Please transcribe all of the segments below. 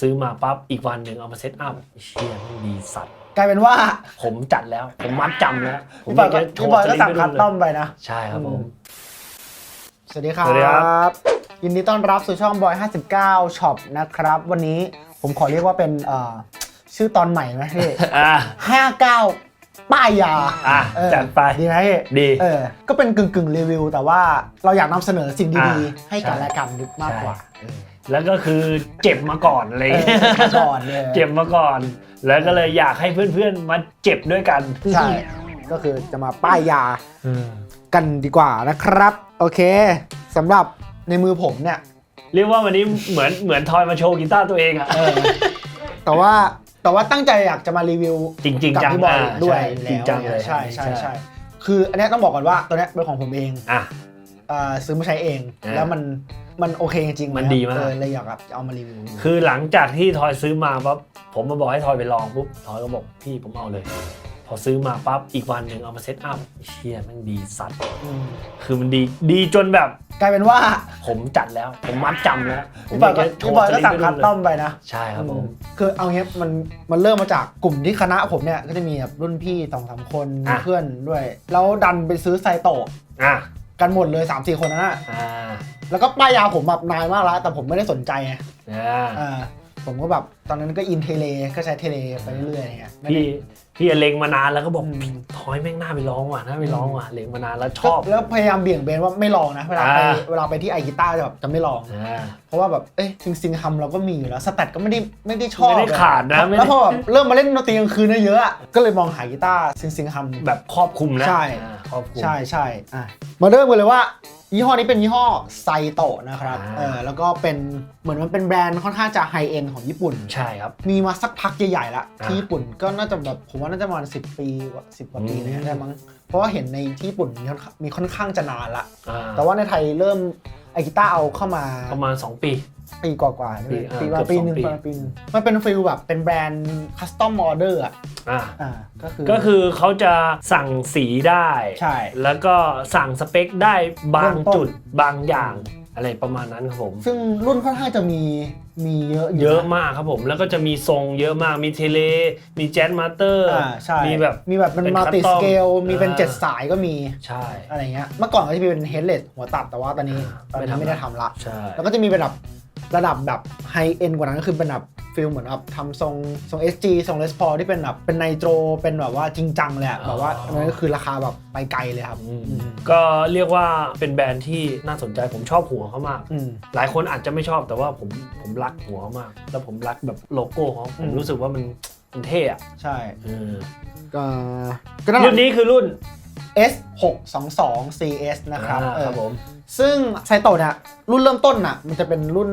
ซื้อมาปั๊บอีกวันหนึ่งเอามาเซตอัพเชี่ยมันดีสัตว์ กลายเป็นว่าผมจัดแล้ว ผมมัดจำแล้วผมพี่บอยก็จะโชพี่ว์บอยก็สลิปสั่งให้คัดูสเลยตอมไปนะ ใช่ครับผม สวัสดีครัสวัสดีครับ บ ยินดีต้อนรับสู่ช่องบอย59ช็อปนะครับ วันนี้ผมขอเรียกว่าเป็นเอ่อชื่อตอนใหม่ไหมพี่ อะ 59 ป้ายยาอะเออจัดไปดีไหมพี่ดีเออ ก็เป็นกึ่งกึ่งรีวิว แต่ว่าเราอยากนำเสนอสิ่งดีอ่าๆให้กันใช่และกันมากกว่า แล้วก็คือเจ็บมาก่อนอะไรเออย่างเงี้ยอเจ็บมาก่อนเลยเจ็บมาก่อน แล้วก็เลยอยากให้เพื่อนๆ มาเจ็บด้วยกันใช่ ก็คือจะมาป้ายยาอืมกันดีกว่านะครับ โอเคสำหรับในมือผมเนี่ย เรียกว่าวันนี้เหมือนเหมือนทอยมาโชว์กีตาร์ตัวเองอะเออแต่ว่าแต่ว่าตั้งใจอยากจะมารีวิวจริงกับๆจังพี่บอยอะด้วยใช่จริงแล้วจังเลยใช่ใช่ ใช่คืออันเนี้ยต้องบอกก่อนว่าตัวเนี้ยเป็นของผมเองอะ อ่าซื้อมาใช้เอง อ่า แล้วมัน มันโอเคจริงๆมันดีมาก เออเลยอยากแบบเอามารีวิวคือหลังจากที่ทอยซื้อมาปั๊บผมมาบอกให้ทอยไปลองปุ๊บทอยก็บอกพี่ผมเอาเลย พอซื้อมาปั๊บอีกวันหนึ่งเอามาเซตอัพเชี่ยแมันดีสัตว์มคือมันดีดีจนแบบ กลายเป็นว่าผมจัดแล้ว ผมมัดจำแล้วผมพี่บอยก็ากจะโชพี่ว์บอยก็สลิปสั่งให้ดูคัสเลยตอมไปนะใช่ครับผมคือเอางี้มันมันเริ่มมาจากกลุ่มที่คณะผมเนี่ยก็จะมีแบบรุ่นพี่สองสามคนอะ เพื่อนด้วย แล้วดันไปซื้อไซโตะอะกันหมดเลย3ามสี่คนนั้นนะอ่า แล้วก็ป้ายยาผมแบบนานมากแล้ว แต่ผมไม่ได้สนใจไงอ่าอ่าผมก็แบบตอนนั้นก็อินเทเลก็ใช้เทเลไปเรื่อยๆอย่างเงี้ยไม่ได้ พี่ พี่เล็งมานานแล้วก็บอกอืมทอยแม่งน่าไปลองว่ะน่าไปลองว่ะเล็งมานานแล้วชก็อบ แล้วพยายามเบี่ยงเบนว่าไม่ลองนะเวลาไปอ่าเวลาไปที่ไอกีตาร์จะแบบจะไม่ลองอ่าเพราะว่าแบบเอ้ยซิงซิงฮัมเราก็มีอยู่แล้วสแตทก็ไม่ได้ไม่ได้ชอบไม่ได้ขาดนะไม่ได้แล้วพอแบบเริ่มมาเล่นดนตรีกลางคืนเยอะๆอะก็เลยมองหากีตาร์ซิงซิงฮัมแบบครอบคลุมนะใช่อ่าครอบคลุมใช่ใช่อะมาเริ่มกันเลยว่ายี่ห้อนี้เป็นยี่ห้อไซโตะนะครับอ่าเออแล้วก็เป็นเหมือนมันเป็นแบรนด์ค่อนข้างจะไฮเอ็นของญี่ปุ่น ใช่ครับ มีมาสักพักใหญ่ๆละอ่าที่ญี่ปุ่นก็น่าจะแบบผมว่าน่าจะประมาณสิปีกว่าสิบกว่าปีอืมเลยได้มั้งเพราะว่าเห็นในที่ญี่ปุ่นมีค่อนข้างมีค่อนข้างจะนานละอ่าแต่ว่าในไทยเริ่มไอกีตาร์เอาเข้ามาประมาณ 2 ปี ปีกว่าๆใช่ไหมปีอ่าปีว่าเกือบปีหนึ่งสองปีประมาณปีหนึงมันเป็นฟิลแบบเป็นแบรนด์คัสตอมออเดอร์อะอ่าอ่าก็คือก็คือเขาจะสั่งสีได้ใช่แล้วก็สั่งสเปคได้บางเริ่มต้นจุดบางอย่างอะไรประมาณนั้นครับผม ซึ่งรุ่นค่อนข้างจะมี มีเยอะอยู่นเยอะมากครับผม แล้วก็จะมีทรงเยอะมากมีเทเล มีแจ๊สมาสเตอร์อ่าใช่มีแบบมีแบบเป็นเป็นมัลติ custom สเกลมีเป็นอ่าเจ็ดสายก็มีใช่อะไรเงี้ยเมื่อก่อนก็จะมีเป็นเฮดเลสหัวตัดแต่ว่าตอนนี้อ่าตอนนี้ไม่ไม่ทำได้ทำละใช่แล้วก็จะมีเป็นแบบ ระดับแบบไฮเอ็นกว่านั้นก็คือเป็นแบบฟิลเหมือนแบบทำทรงทรง SG ทรงเลสพอที่เป็นแบบเป็นไนโตรเป็นแบบว่าจริงจังเลยอะแบบว่าอันนั้นก็คือราคาแบบไปไกลเลยครับอืมอืมก็เรียกว่าเป็นแบรนด์ที่น่าสนใจผมชอบหัวเขามาก อืม หลายคนอาจจะไม่ชอบแต่ว่าผมผมรักหัวเขามาก แล้วผมรักแบบโลโก้เขาผมอืมรู้สึกว่ามันมันเท่อะใช่ เออก็ก็นั่นแหรุ่นละ นี้คือรุ่น S 6 2 2 CS นะครับอ่าเออครับผม ซึ่งไซโตะเนี่ยรุ่นเริ่มต้นน่ะ มันจะเป็นรุ่น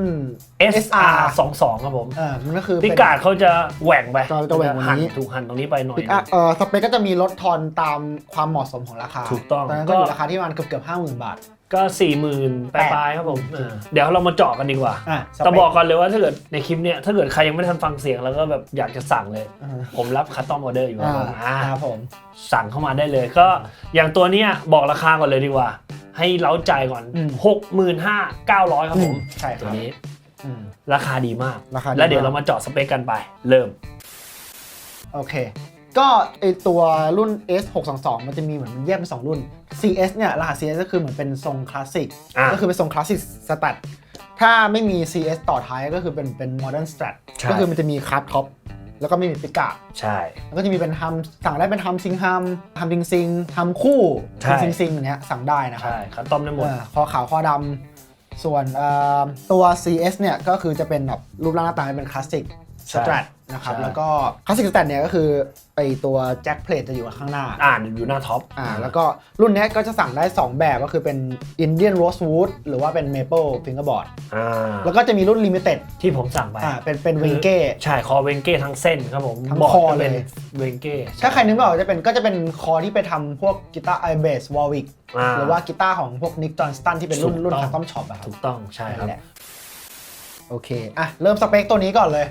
SR 22ครับผมเออมันก็คือพิเป็น กาดเขาจะแหว่งไปจะจะแหว่งกว่าหั่นนี้ ถูกหั่นตรงนี้ไปหน่อยปิกอัพเอ่อสเปคก็จะมีลดทอนตามความเหมาะสมของราคาถูกต้องตอนนั้นก็อยู่ราคาที่ประมาณเกือบเกือบห้าหมื่นบาท ก็สี่หมื่นปลายๆครับผมเออเดี๋ยวเรามาเจาะกันดีกว่า อะสแต่เปคบอกก่อนเลยว่าถ้าเกิดในคลิปเนี้ยถ้าเกิดใครยังไม่ทันฟังเสียงแล้วก็แบบอยากจะสั่งเลย อ่าผมรับคัสตอมออเดอร์อยู่อ่าอ่า ครับผม สั่งเข้ามาได้เลยก็อย่างตัวเนี้ยบอกราคาก่อนเลยดีกว่า ให้เล้าใจก่อน อืม 65,900 ครับผม ใช่คตัรัวบนี้อืม ราคาดีมาก ราคาดีแล้วเดี๋ยวมากเรามาเจาะสเปคกันไป เริ่ม โอเค ก็ไอตัวรุ่น S 6 2 2มันจะมีเหมือนมันแยกเป็นสองรุ่น CS เนี่ยรหัส CS ก็คือเหมือนเป็นทรงคลาสสิกอ่าก็คือเป็นทรงคลาสสิกสแตทถ้าไม่มี CS ต่อท้ายก็คือเป็นเป็น modern strat ใช่ ก็คือมันจะมีคาร์ดท็อป แล้วก็ไม่มีปิกาใช่ แล้วก็จะมีเป็นฮัมสั่งได้เป็นฮัมซิงฮัมฮัมซิงซิงฮัมคู่ใช่ซิงซิงอย่างเงี้ยสั่งได้นะครับใช่คัสตอมได้หมด เออคอขาวคอดำส่วนเอ่อตัว CS เนี่ยก็คือจะเป็นแบบรูปร่างหน้าตาเป็นคลาสสิกสใช่แตท นะครับใช่ แล้วก็คลาสสิกสแตทเนี่ยก็คือไอตัวแจ็คเพลทจะอยู่ข้างหน้าอ่านอยู่หน้าท็อปอ่าแล้วก็รุ่นเนี้ยก็จะสั่งได้ 2 แบบก็คือเป็น Indian Rosewood หรือว่าเป็น Maple Fingerboard อ่าแล้วก็จะมีรุ่น Limited ที่ผมสั่งไปอ่าเป็นเป็นเวงเก้ ใช่คอเวงเก้ทั้งเส้นครับผมทั้งบร์ดคอก็เป็นเลย เวงเก้ถ้าใครนึกไม่ออกจะเป็นก็จะเป็นคอที่ไปทำพวกกีตาร์ไอเบสวอลวิกอ่าหรือว่ากีตาร์ของพวกนิกจอห์นสตันที่เป็นรุ่นถูกรุ่นต้องคัสตอมช็อปอะครับถูกต้องใช่ครับ นั่นแหละโอเคอะเริ่มสเปคตัวนี้ก่อนเลย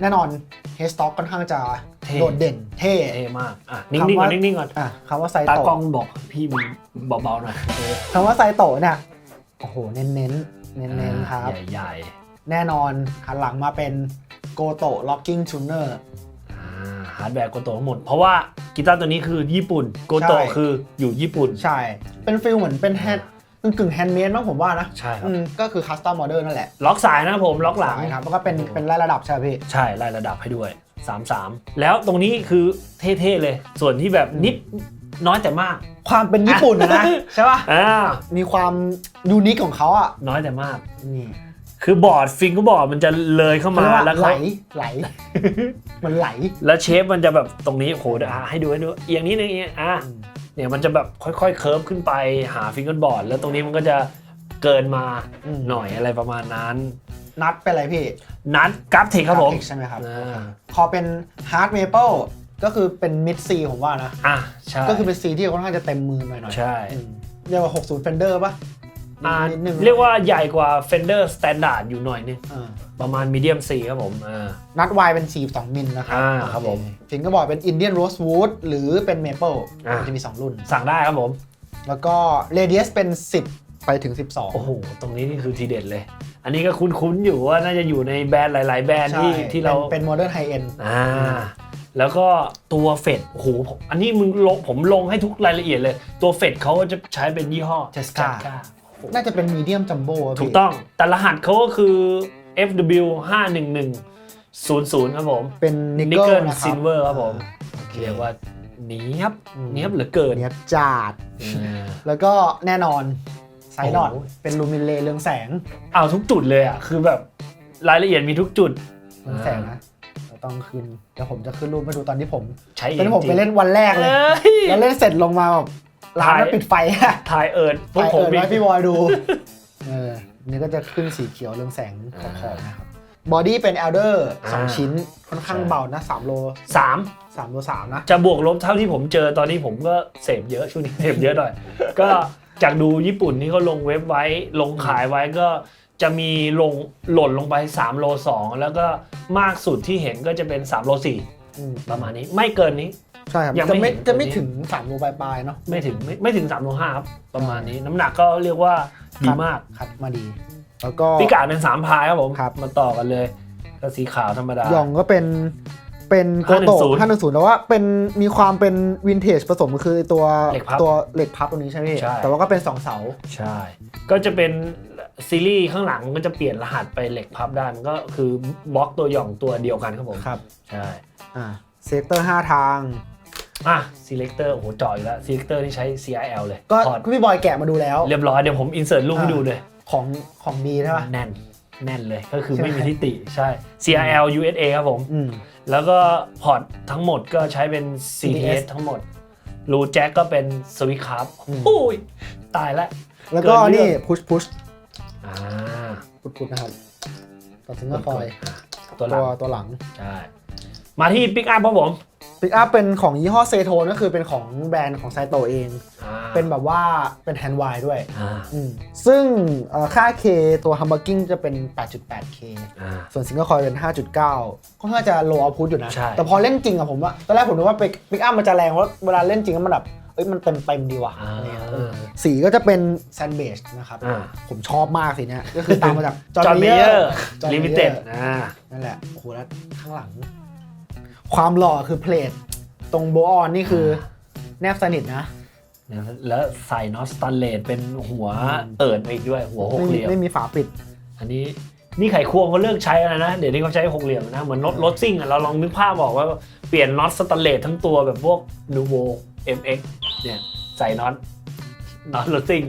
แน่นอนเฮสต็อกค่อนข้างจะเท่โดดเด่นเท่เท่มากอะนิ่งๆก่อนคำว่านิ่งๆก่อนอะคำว่าไซตาโตะกล้องบอกพี่มึงเบาๆหน่อยเออคำว่าไซโตะเนี่ยโอ้โหเน้นเน้นๆเน้นเน้นๆครับใหญ่แน่นอนหันหลังมาเป็นโกโตะ locking tuner ฮาร์ดแวร์โกโตะทั้งหมด เพราะว่ากีตาร์ตัวนี้คือญี่ปุ่นโกโตะใช่คืออยู่ญี่ปุ่น ใช่ เป็นฟิลเหมือนเป็นแฮนกึ่ งกึ่งแฮนด์เมดมั้งผมว่านะใช่ครับ อืมก็คือคัสตอมออเดอร์นั่นแหละล็อกสายนะครับผมล็อกหลัง ใช่ครับแล้วก็เป็นเป็นไล่ระดับใช่ไหมพี่ ใช่ไล่ระดับให้ด้วย 3-3 แล้วตรงนี้คือเท่ๆเลย ส่วนที่แบบนิดน้อยแต่มาก ความเป็นญี่ปุ่นนะนะใช่ป่ะอ่า มีความยูนิคของเขาอะน้อยแต่มาก นี่คือบอร์ดฟิงก็บอร์ดมันจะเลยเข้ามาเขรียกแล้วไหลเขาไหล มันไหล แล้วเชฟมันจะแบบตรงนี้โอ้โหเดี๋ยวอะให้ดูให้ดูเอียงนิดนึงเอียงอะ เนี่ยมันจะแบบค่อยๆเคิร์ฟขึ้นไปหาฟิงเกิลบอร์ดแล้วตรงนี้มันก็จะเกินมาอืมหน่อยอะไรประมาณนั้น นัดเป็นอะไรพี่ นัดกราฟเทคครับผม Graphic ใช่ไหมครับอ่าพอเป็น hard maple ก็คือเป็น mid C ผมว่านะ อะ ใช่ ก็คือเป็น C ที่ค่อนข้างจะเต็มมือหน่อยๆใช่อืมเรียกว่า 60 Fender ป่ะ อ่านิดนึง เรียกว่าใหญ่กว่า Fender Standard อยู่หน่อยนึงอ่าประมาณ medium C ครับผมอ่า นัด Y เป็น 42 มิลนะครัอ่าครับผมฟิงก็บอกเป็น Indian Rosewood หรือเป็น Maple อ่ามันจะมี 2 รุ่น สั่งได้ครับผม แล้วก็ Radius เป็น 10 ไปถึง12โอ้โห ตรงนี้นี่คือทีเด็ดเลย อันนี้ก็คุ้นๆอยู่ว่าน่าจะอยู่ในแบรนด์หลาย ๆ แบรนด์ใช่ที่ที่เรา เป็นเป็น Modern High End อ่า แล้วก็ตัวเฟดโอ้โหผมอันนี้มึงลงผมลงให้ทุกรายละเอียดเลย ตัวเฟดเขาจะใช้เป็นยี่ห้อ Tesca Tesca น่าจะเป็น Medium Jumbo ะถูพี่กต้อง แต่รหัสเขาก็คือ FW 51100ครับผม เป็น Nickel Nickel นะครับ Silver ครับผม โอเคเรียกว่าเนี้ยบอืม เนี้ยบเหลือเกินเนี้ยบจัดอ่า แล้วก็แน่นอนไซดอดโอ้โห เป็นลูมินเลเรืองแสงเอาทุกจุดเลยอะ คือแบบรายละเอียดมีทุกจุดเรืองแสงนะเราต้องขึ้นเดี๋ยวผมจะขึ้นรูปมาดูตอนที่ผม ใช้เอตอนงที่ผมจริไปงเล่นวันแรกเลย เอ้ย แล้วเล่นเสร็จลงมาแบบ ร้านมันถ่ายปิดไฟอะถ่ายเอิร์ดพวกถ่ายผมเอิดมีไว้พี่บอยดูเออนี่ก็จะขึ้นสีเขียวเรืองแสงขอบๆนะครับบอดี้เป็น Elder สองอ่าชิ้นค่อนข้างใช่เบานะ3โลสาม3โล3นะ จะบวกลบเท่าที่ผมเจอตอนนี้ผมก็เสพเยอะช่วงนี้เสพเยอะหน่อย ก็จากดูญี่ปุ่นที่เขาลงเว็บไว้ ลงขายไว้ก็จะมีลงหล่นลงไป3โล2แล้วก็มากสุดที่เห็นก็จะเป็น3โล อืม4ประมาณนี้ไม่เกินนี้ ใช่ครับยังจะไม่ไม่เห็นจะไม่ตัวนี้ ถึง3โลปลายๆเนาะไม่ถึงไม่ไม่ถึง3โล5ครับประมาณนี้ น้ำหนักก็เรียกว่าดีมากคัดมาดี แล้วก็ พิกัดเป็น3พายครับผมครับ มาต่อกันเลยก็สีขาวธรรมดาหย่องก็เป็น เป็นโกโตะ510 510แต่ว่าเป็นมีความเป็นวินเทจผสมคือตัวเหล็กพับตัวเหล็กพับตรงนี้ใช่ไหมพี่ ใช่ แต่ว่าก็เป็นสองเสา ใช่ ก็จะเป็นซีรีส์ข้างหลังก็จะเปลี่ยนรหัสไปเหล็กพับได้มันก็คือบล็อกตัวหย่องตัวเดียวกันครับผมครับใช่อ่าเซกเตอร์5ทาง อะ selector โอ้โหจ่อยแล้ว selector นี่ใช้ CRL เลยก็ถอดพี่บอยแกะมาดูแล้ว เรียบร้อยเดี๋ยวผม insert รูปให้ดูเลย ของของดีใช่ปะแน่น แน่นเลยก็คือใช่ไหมไม่มีทิฏฐิใช่ CRL USA ครับผมอืมแล้วก็พอร์ตทั้งหมดก็ใช้เป็น CTS CTS ทั้งหมด รูแจ็คก็เป็นสวิ t คัพอืมอุ้ย ตายแล้วแล้วก็เกินเรื่องนี่พุชพุชอ่าพุชพุชนะครับต่อซิงเกิลฟอยตัวหลัตัวงตัวหลัง ใช่ มาที่ปิกอัพครับผม ปิกอัพเป็นของยี่ห้อเซโทนก็คือเป็นของแบรนด์ของไซโตเองอ่าเป็นแบบว่าเป็นแฮนด์ไวด้วยอ่าอืมซึ่งเอ่อค่า K ตัว h u m b u r g i n g จะเป็น 8.8K อ่าส่วนซิงเกิลคอยเป็น 5.9ค่อนข้างจะ low output อยู่นะใช่แต่พอเล่นจริงอะผมว่า ตอนแรกผมนึกว่าปิกอัพมันจะแรงเพราะเวลาเล่นจริงแล้วมันแบบเอ้ยมันเต็มเต็มๆดีว่ะอ่าอะไรเงี้ยเออสีก็จะเป็นแซนเบจนะครับอ่าผมชอบมากสีเนี้ยก็คือตามมาจากจอห์นเมเยอร์ John ลิมิเต็ด Mayer อ่านั่นแหละโอ้โหแล้วข้างหลัง ความหล่อคือเพลทตรงโบออนนี่คือแนบสนิทนะแล้วใส่น็อตสตันเลสเป็นหัวเอิดมาอีกด้วย หัวหกไม่เหมีลี่ยมไม่มีฝาปิด อันนี้นี่ไขควงเขาเลิกใช้แล้วนะ เดี๋ยวนี้เขาใช้หกเหลี่ยมนะ เหมือนรถรถซิ่งอะเราลองนึกภาพบอกว่าเปลี่ยนน็อตสแตันเลสทั้งตัวแบบพวกนูโว MX เนี่ยใส่น็อตน็อตรถซิ่ง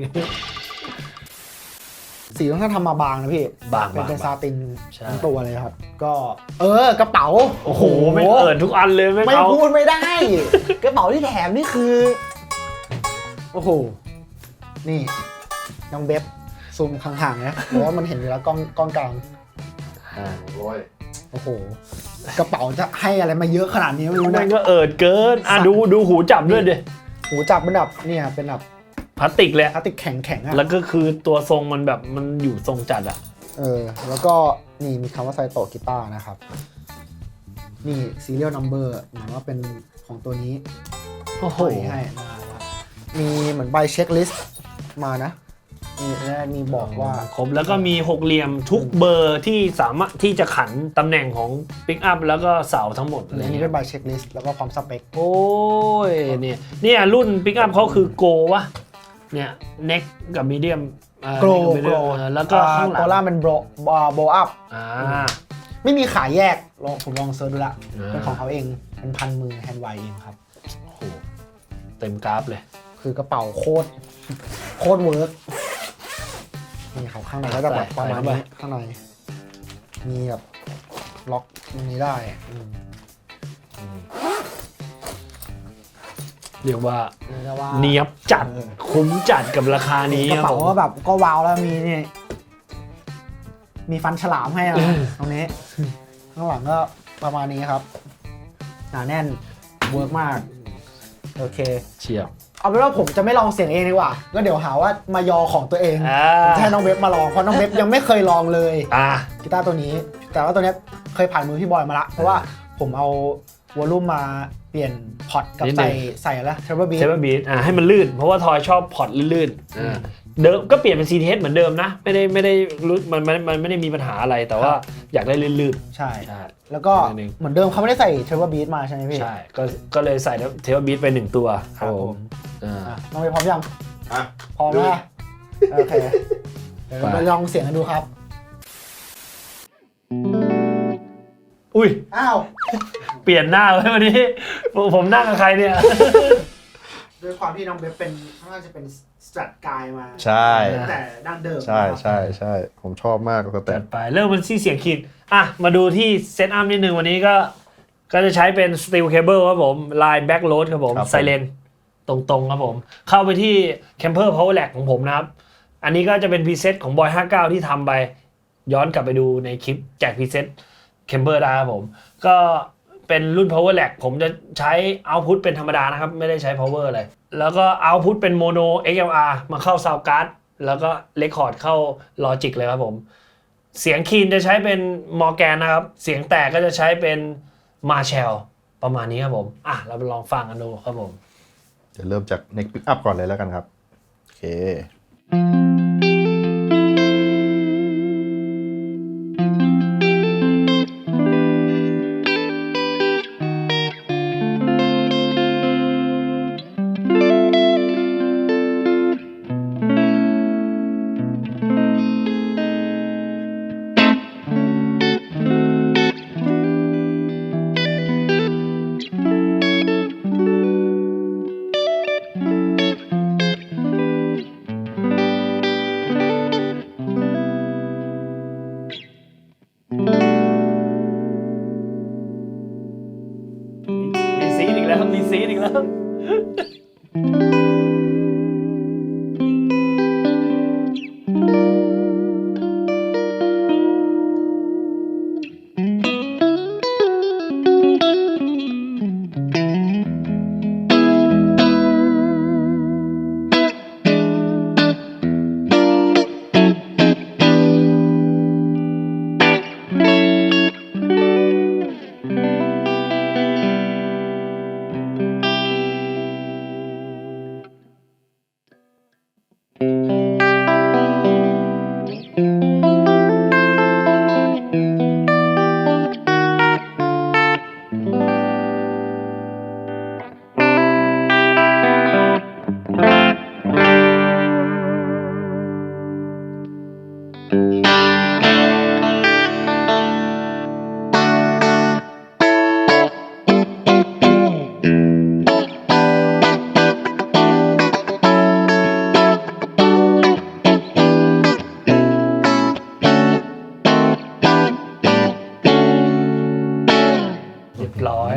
สีค่อนข้างทำมาบางนะพี่บางเป็นบางเป็นซาตินใช่ ทั้งตัวเลยครับ ก็ เออกระเป๋าโอ้โหไม่เอิดทุกอันเลยไม่ไม่เอาพูดไม่ได้ กระเป๋าที่แถมนี่คือ โอ้โห นี่น้องเบบซูมห่างๆนะเพราะว่ามันเห็นอยู่แล้วกล้องกล้องกลางอ่าโอ้ยโอ้โห กระเป๋าจะให้อะไรมาเยอะขนาดนี้ไม่รู้มันะนก็เอิดเกินอะสัตว์ดูดูหูจับด้วยดิ หูจับเป็นแบบเนี่ยเป็นแบบ พลาสติกเลยพลาสติกแข็งแข็งๆอะแล้วก็คือตัวทรงมันแบบมันอยู่ทรงจัดอะ เออ แล้วก็นี่มีคำว่าไซโตะกีตาร์นะครับ นี่ serial number หมายว่าเป็นของตัวนี้โอ้โหห้อยให้มาแล้วมีเหมือนใบเช็คลิสต์มานะมีและมีบอกว่าครบแล้วก็มีหกเหลี่ยมทุกเบอร์ที่สามารถที่จะขันตำแหน่งของปิกอัพแล้วก็เสาทั้งหมดอะไรอันนี้เงี้เป็ยนใบเช็คลิสต์แล้วก็พร้อมสเปค โอ้ยเนี่ยเนี่ยรุ่นปิกอัพเขาคือโกวะ เนี่ยเน็กกับมีเดียมโกลโกลแล้วก็ข้างหลัตัวล่างงเป็นโบรโบอัพอ่าไม่มีขายแยกลองผมลองเซิร์ชดูละอ่าเป็นของเขาเองเป็นพันมือแฮนด์ไวเองครับโอ้โหเต็มกราฟเลย คือกระเป๋าโคตรโคตรเวิร์กนี่ครับข้างในก็จะแบบประมาณนี้ข้างในมีแบบล็อกตรงนี้ได้อืม เรียกว่าเรียกได้ว่าเนียบจัดเออ คุ้มจัดกับราคานี้กระครับเป๋าผม ก็แบบก็ว้าวแล้วมีนี่มีฟันฉลามให้นะอืม ตรงนี้ ข้างหลังก็ประมาณนี้ครับ หนาแน่นเวิร์กมาก โอเค เชียบเอาเป็นว่าผมจะไม่ลองเสียงเองดีกว่าก็เดี๋ยวหาว่ามายอของตัวเองอ่าผมจะให้น้องเว็บมาลองเพราะน้องเว็บยังไม่เคยลองเลย อ่า กีตาร์ตัวนี้ แต่ว่าตัวเนี้ยเคยผ่านมือพี่บอยมาละ เพราะว่าผมเอา วอลลุ่มมาเปลี่ยนพอร์ตกับนิดนึใส่ง ใส่อะไรเทเบิลบีเทปบีทอ่าให้มันลื่น เพราะว่าทอยชอบพอร์ตลื่นๆอ่าเดิมก็เปลี่ยนเป็น CTH เหมือนเดิมนะ ไม่ได้ไม่ได้รู้มันมันมันไม่ได้มีปัญหาอะไรแต่ว่าอยากได้ลื่นใช่ ๆใช่ แล้วก็นิดนึง เหมือนเดิมเขาไม่ได้ใส่เทเบิลบีมาใช่ไหมพี่ใช่ก็ก็เลยใส่เทปบีทไปหนึ่งตัวครับผมอ่า อะน้องเว็บพร้อมยัง อะ พร้อมแล้วโอเค เดี๋ยวเราไปไป ลองเสียงกันดูครับ อุ้ย อ้าวเปลี่ยนหน้าไว้วันนี้ ผมผมนั่งกับใครเนี่ย ด้วยความที่น้องเว็บเป็นน่าจะเป็นสตรัทกายมาใช่ ตั้งแต่ดั้งเดิมใช่นะครับใช่ใช่ผมชอบมากสแตจัทดไปเริ่มมันที่เสียงขีดอะ มาดูที่เซตอัพนิดนึงวันนี้ก็ ก็จะใช้เป็น Steel Cable ครับผม Line Back Load ครับผม Silent ตรงๆ ครับผม เข้าไปที่ Camper Power Rack ของผมนะครับ อันนี้ก็จะเป็นพรีเซตของ Boy 59 ที่ทำไป ย้อนกลับไปดูในคลิปแจก พรีเซต Camper ได้ครับผม ก็เป็นรุ่น Power Rack ผมจะใช้ Output เป็นธรรมดานะครับ ไม่ได้ใช้ Power อะไรแล้วก็ Output เป็น Mono XLR มาเข้า Sound Card แล้วก็ Record เข้า Logic เลยครับผม เสียงคีนจะใช้เป็นมอร์แกนนะครับ เสียงแตกก็จะใช้เป็นมาเชลประมาณนี้ครับผม อะ เราไปลองฟังกันดูครับผมเดี๋ยวเริ่มจาก neck pick up ก่อนเลยแล้วกันครับ โอเค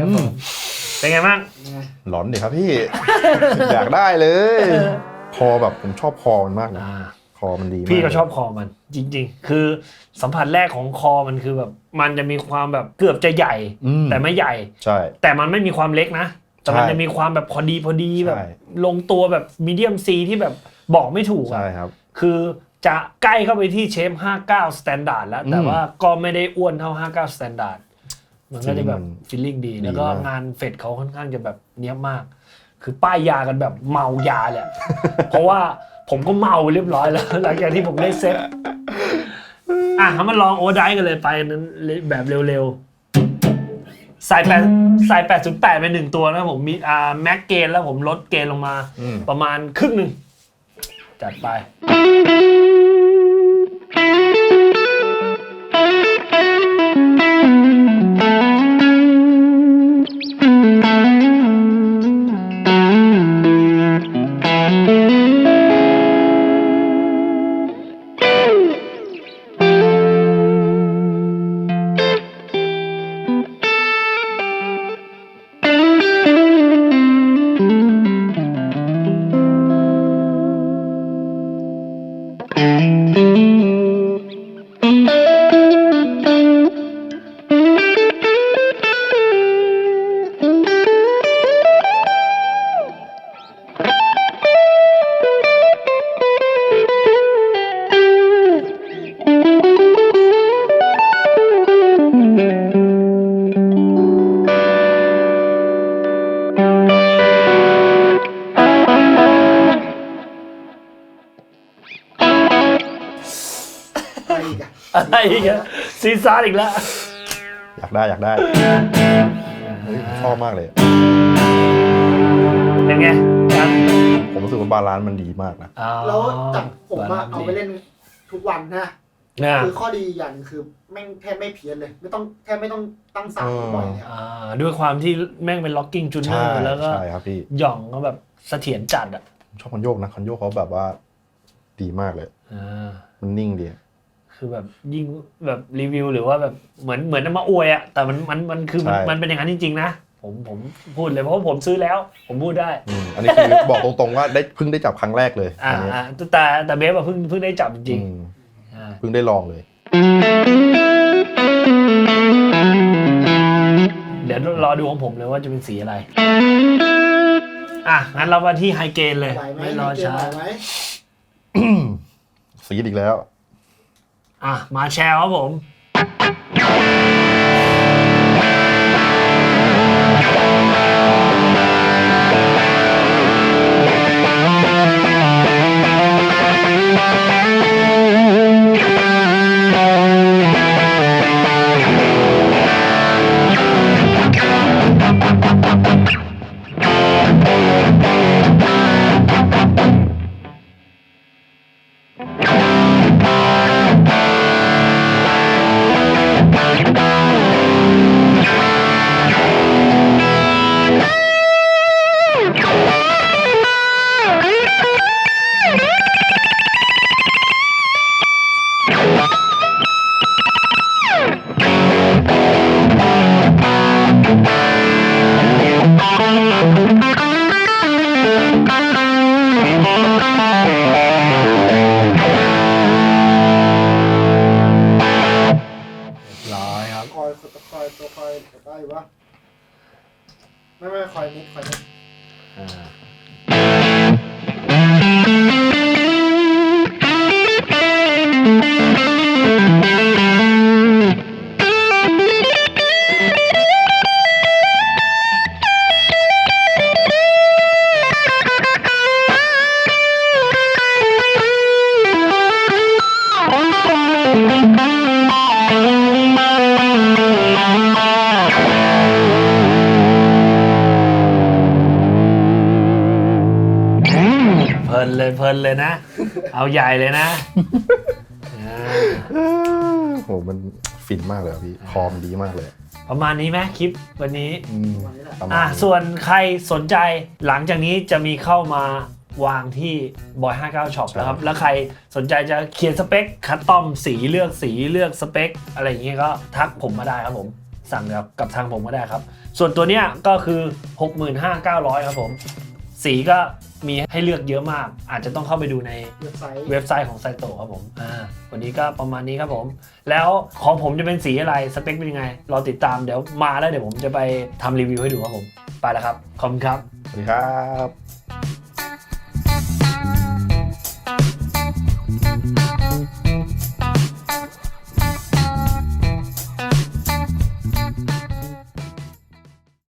ครับผมเป็นไงบ้างหลอนดิครับพี่ อยากได้เลย คอแบบผมชอบคอมันมากนะอ่าคอมันดีมากพี่ก็ชอบคอมัน จริง ๆ คือสัมผัสแรกของคอมันคือแบบ มันจะมีความแบบเกือบจะใหญ่อืมแต่ไม่ใหญ่ใช่แต่มันไม่มีความเล็กนะแต่มันใช่จะมีความแบบพอดีพอดีใช่แบบ ลงตัวแบบมีเดียมซีที่แบบบอกไม่ถูกอะใช่ครับ คือจะใกล้เข้าไปที่เชฟ 59 Standard แล้ว แต่อืมว่าก็ไม่ได้อ้วนเท่า 59 Standard มันก็จะแบบ Feeling ฟีลลิ่งดีดีแล้วก็มากงานเฟดเขาค่อนข้างจะแบบเนี้ยบมาก คือป้ายยากันแบบเมายาเลยอะเพราะว่าผมก็เมาเรียบร้อยแล้ว หลังจากที่ผมได้เซ็ตอะงั้นมาลองโอเวอร์ไดฟ์กันเลยไปนั้นแบบเร็วๆใส่แปดใส่แปดศูนย์แปดไปหนึ่งตัวนะผมมีอ่าแม็กเกนแล้วผมลดเกนลงมาอืมประมาณครึ่งหนึ่งจัดไปไป อะอะไรอีกอะซีซ่าอีกแล้ว อยากได้อยากได้เฮ้ยชอบมากเลย เป็นไงครับผมรู้สึกว่าบาลานซ์มันดีมากนะอ๋อแล้วแต่ผมว่าเอาไปเล่นทุกวันนะนะคือข้อดีอย่างหนึงคือแม่งแทบไม่เพี้ยนเลย ไม่ต้องแทบไม่ต้องตั้งสายบ่อยเลยครับอ่าด้วยความที่แม่งเป็นล็อกกิ้งจูเนอใช่ร์แล้วก็ใช่ครับพี่ หย่องก็แบบเสถียรจัดอะผมชอบคันโยกนะคันโยกเขาแบบว่า ดีมากเลย อ่ามันนิ่งดี คือแบบยิ่งแบบรีวิวหรือว่าแบบเหมือนเหมือนมาอวยอะแต่มันมันมันคือมันใช่ มันเป็นอย่างนั้นจริงๆนะผมผมพูดเลยเพราะว่าผมซื้อแล้ว ผมพูดได้ อืมอันนี้คือ บอกตรงๆว่าได้เพิ่งได้จับครั้งแรกเลยอ่าอันนี้อ่าแต่แต่เบฟอะเพิ่งเพิ่งได้จับจริงอืมๆอ่า เพิ่งได้ลองเลย เดี๋ยวรอดูของผมเลยว่าจะเป็นสีอะไร อะ งั้นเรามาที่ไฮเกนเลย ไหวไหมไม่รอเกมช้าไหวไหม สีอีกแล้ว อะมาแชร์ครับผม นเลยเพลินเลยนะ เอาใหญ่เลยนะอ่าโหมันฟินมากเลยอะพี่คอมดีมากเลยประมาณนี้ไหมคลิปวันนี้ อืมวันนี้แหละประมาณอะนี้ส่วนใครสนใจหลังจากนี้จะมีเข้ามาวางที่บอย59ช็อปแล้วครับ แล้วใครสนใจจะเขียนสเปค คัสตอมสีเลือกสีเลือกสเปค อะไรอย่างเงี้ยก็ทักผมมาได้ครับผม สั่งกับกับทางผมก็ได้ครับ ส่วนตัวเนี้ยก็คือ 65,900 ครับผม สีก็ มีให้เลือกเยอะมาก อาจจะต้องเข้าไปดูในเว็บไซต์เว็บไซต์ของไซโตะครับผมอ่าวันนี้ก็ประมาณนี้ครับผม แล้วของผมจะเป็นสีอะไรสเปคเป็นยังไงรอติดตามเดี๋ยวมาแล้วเดี๋ยวผมจะไปทำรีวิวให้ดูครับผม ไปแล้วครับ ขอบคุณครับ สวัสดีครับ